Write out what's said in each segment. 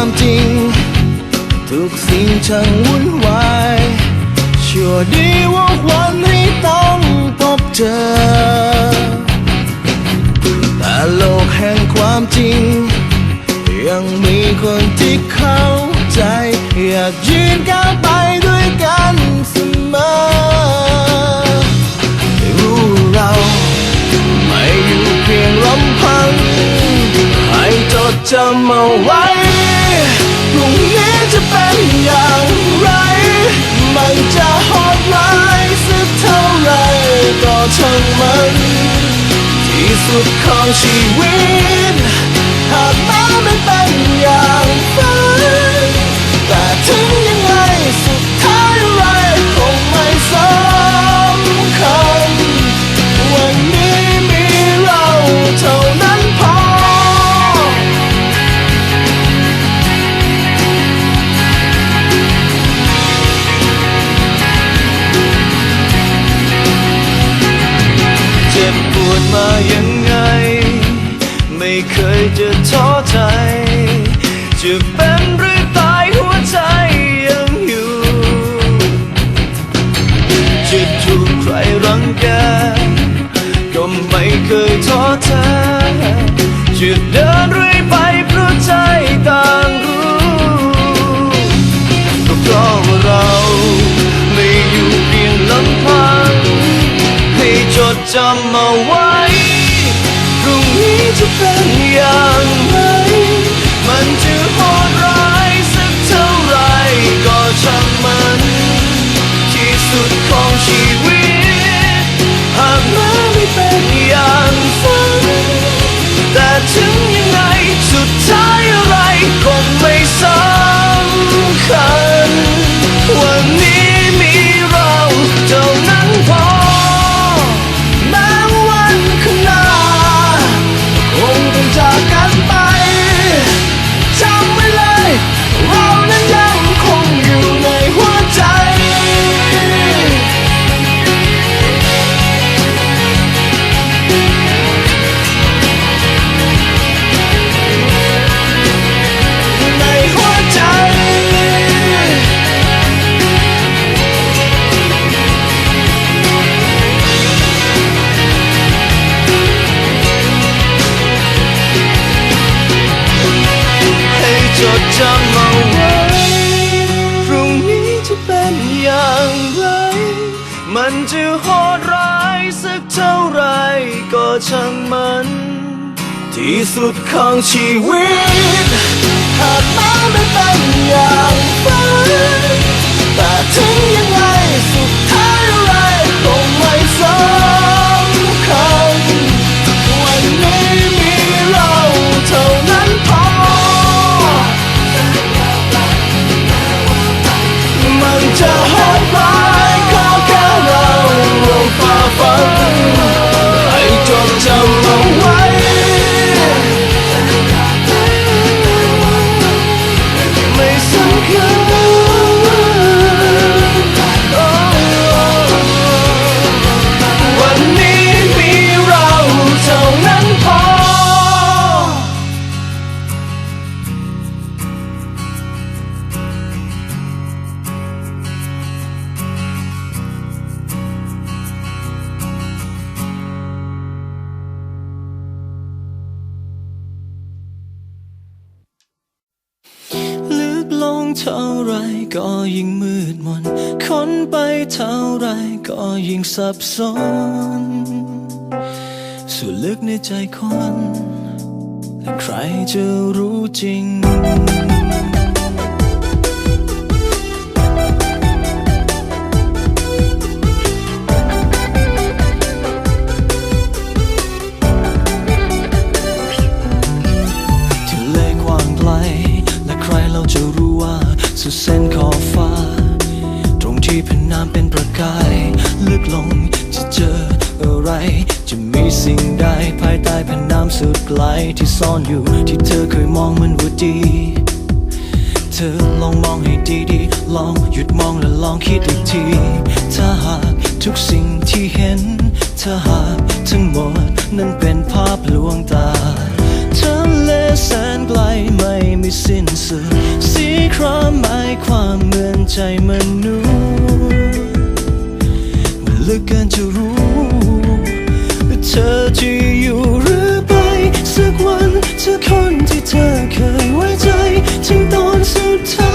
ทุกสิ่งช่างวุ่นวายชั่วดีว่าวันให้ต้องพบเจอ แต่โลกแห่งความจริง ยังมีคนที่เข้าใจ อยากยืนก้าวไปด้วยกันเสมอรู้เรา ไม่อยู่เพียงลำพัง ดจำเอาไว้พรุ่งนี้จะเป็นอย่างไร มันจะโหดร้ายสักเท่าไรก็ช่างมัน ที่สุดของชีวิต หากแม้ไม่เป็นอย่างฝันแต่ถึงยังไงสุด จะเป็นหรือตายหัวใจยังอยู่จะถูกใครรังแกก็ไม่เคยท้อแท้จะเดิน ที่สุดของชีวิต หากแม้ไม่เป็นอย่างฝันแต่ถึงยังไงสุดท้ายอะไรคงไม่สน เท่าไรก็ยิ่งมืดมน ค้นไปเท่าไรก็ยิ่งสับสน ส่วนลึกในใจคน และใครจะรู้จริง สุดเส้นขอบฟ้า ตรงที่เป็นน้ำเป็นประกาย ลึกลงจะเจออะไร จะมีสิ่งใดภายใต้แผ่นน้ำสุดไกลที่ซ่อนอยู่ที่เธอเคยมองมันว่าดี เธอลองมองให้ดีๆ ลองหยุดมองและลองคิดอีกที ถ้าหากทุกสิ่งที่เห็น ถ้าหากทั้งหมดนั้นเป็นภาพลวงตา ทะเลแสนไกลไม่มีสิ้นสุดสีครามหมายความเหมือนใจมนุษย์มันลึกเกินจะรู้ว่าเธอจะอยู่หรือไป สักวันเธอคนที่เธอเคยไว้ใจถึงตอนสุดท้าย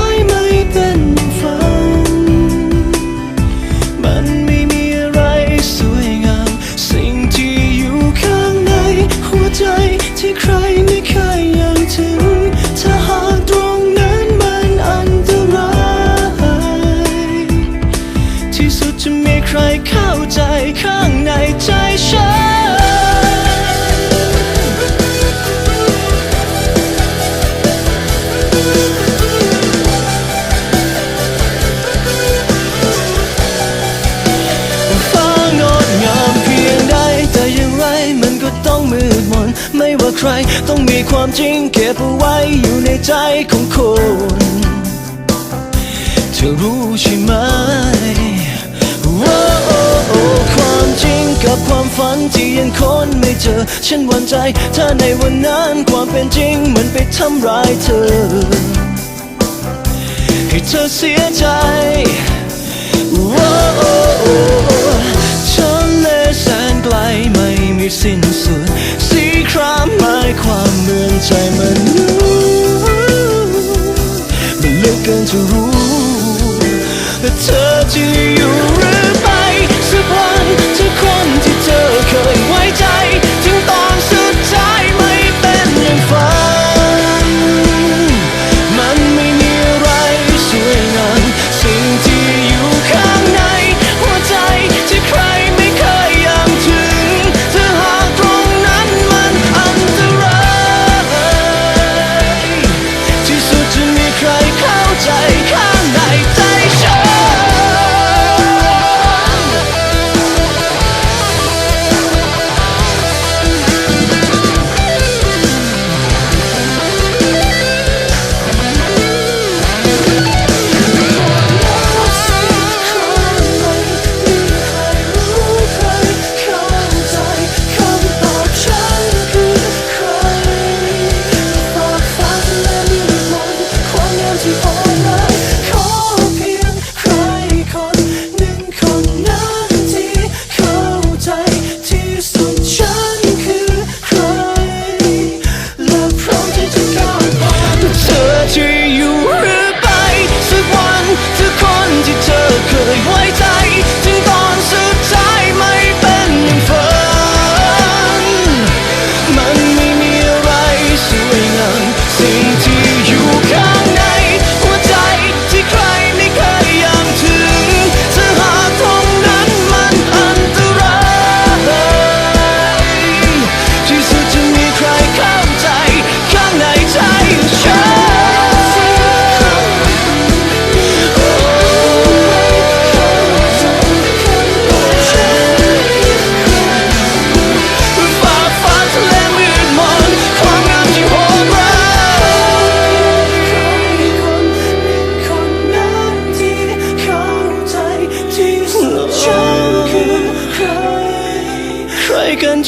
ความจริงเก็บเอาไว้อยู่ในใจของคนเธอรู้ใช่ไหมความจริงกับความฝันที่ยังคนไม่เจอ ฉันหวั่นใจถ้าในวันนั้นความเป็นจริงมันไปทำร้ายเธอ ให้เธอเสียใจว้าวทะเลแสนไกลไม่มีสิ้นสุด จะรู้ว่าเธอจะ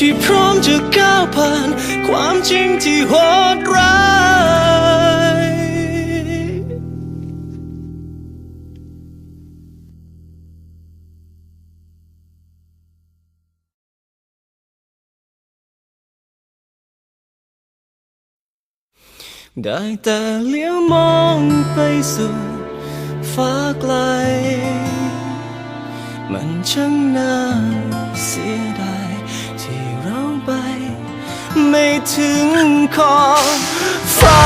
ที่พร้อมจะก้าวผ่าน ความจริงที่โหดร้ายได้แต่เลี้ยวมองไปสู่ฟ้าไกล มันช่างน่าเสีย ไม่ถึงขอบฟ้า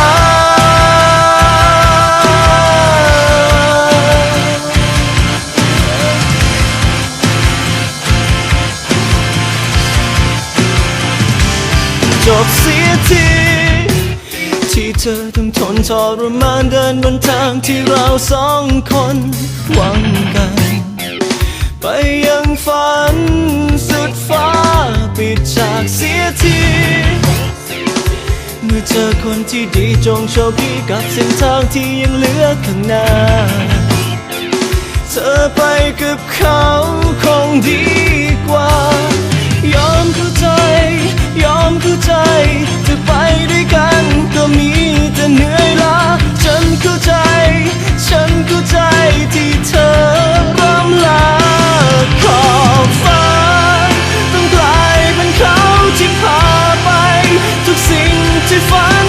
จบเสียทีที่เธอต้องทนทรมานเดินบนทางที่เราสองคนหวังกัน ไปยังฝันสุดฟ้าปิดฉากเสียที เมื่อเจอคนที่ดีจงโชคดีกับเส้นทางที่ยังเหลือข้างหน้า เธอไปกับเขาคงดีกว่า ยอมเข้าใจ ยอมเข้าใจจะไปด้วยกันก็มีแต่เหนื่อยล้าฉันเข้าใจ ฉันเข้าใจที่เธอ fun.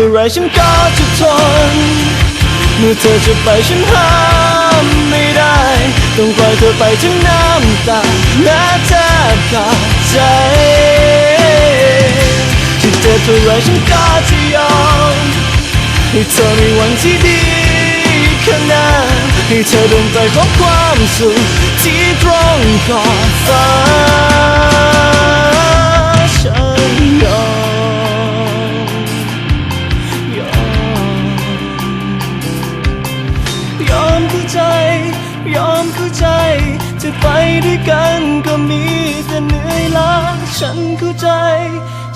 าไรฉันก็จะทน เมื่อเธอจะไปฉันห้ามไม่ได้ ต้องปล่อยเธอไปทั้งน้ำตาแม้แทบขาดใจจะเจ็บเท่าไรฉันก็จะยอมให้เธอมีวันที่ดีข้างหน้าให้เธอเดินไปพบความสุขที่ตรงขอบฟ้า ไปด้วยกันก็มีแต่เหนื่อยล้าฉันเข้าใจ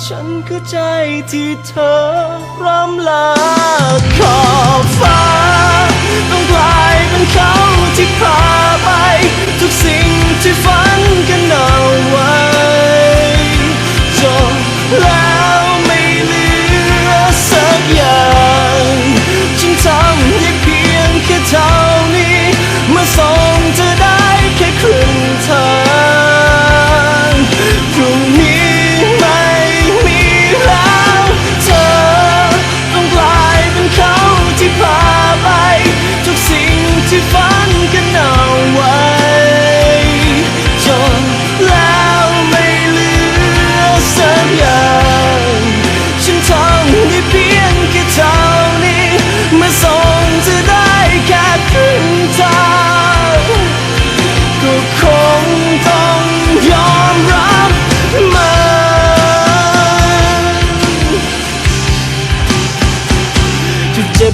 ฉันเข้าใจที่เธอร่ำลาขอบฟ้า ต้องกลายเป็นเขาที่พาไป ทุกสิ่งที่ฝันกัน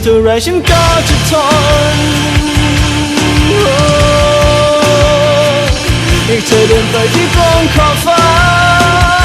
เท่าไรฉันก็จะทนให้เธอเดินไปที่ตรงขอบฟ้า